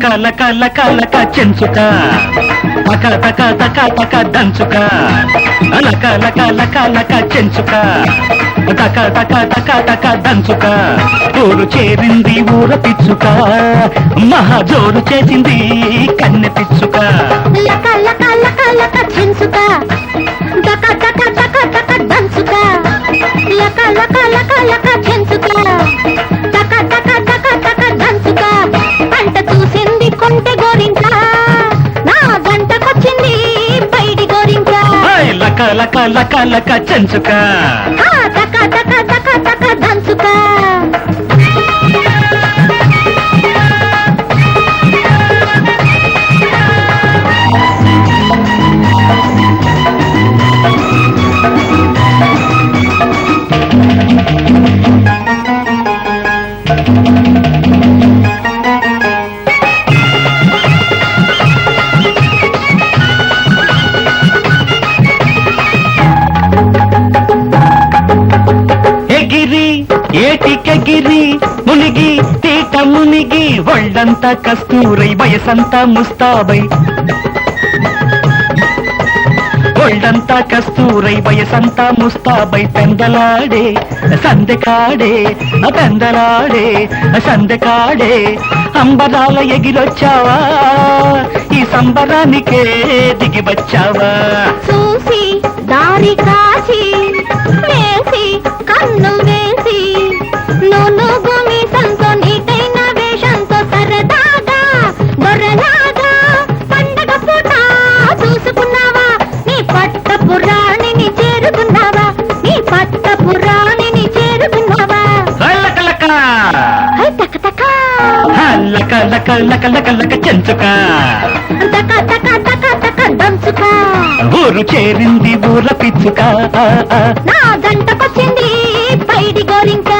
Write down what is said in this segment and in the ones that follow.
లక లక లక లక చెంచుక. పక తక తక తక దంచుక. లక లక లక లక చెంచుక. తక తక తక తక దంచుక. ఊరు చేరింది ఊర పిచ్చుక. మహా జోరు చేసింది కన్నె పిచ్చుక. లక లక లక లక చెంచుక. లక లక లక లక చెంచుక. ఆ దక దక దక దక ఏటికగిరి మునిగి తీట మునిగి ఒళ్ళంతా కస్తూరై వయసంతా ముస్తాబై. ఒళ్ళంతా కస్తూరై వయసంతా ముస్తాబై పెందలాడే సందెకాడే పెందలాడే సందెకాడే అంబరాల ఎగిరొచ్చావా? ఈ సంబరానికే దిగి వచ్చావా చూసి దారి కాచి వేసి కన్ను వేసి లక లక లక లక చెంచుక. దంచుక. ఊరు చేరింది ఊర పిచ్చుక. నా గంటకొచ్చింది పైడి గోరింక.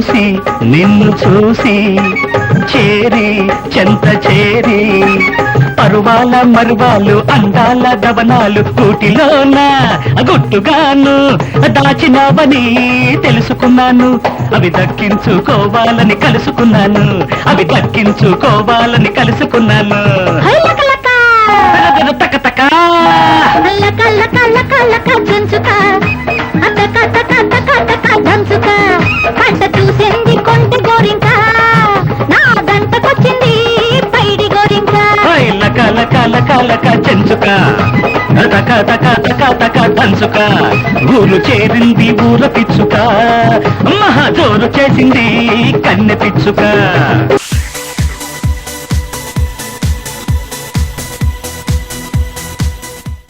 చూసి నిన్ను చూసి చేరి చెంత చేరి పరువాల మరువాలు అందాల దవనాలు కూటిలోన గుట్టుగాను దాచినావని తెలుసుకున్నాను. అవి దక్కించుకోవాలని కలుసుకున్నాను. అవి దక్కించుకోవాలని కలుసుకున్నాను. లక చెంచుక. తక తక తక తక దంచుక ఊరు చేరింది ఊర పిచ్చుక. మహాజోరు చేసింది కన్నె పిచ్చుక.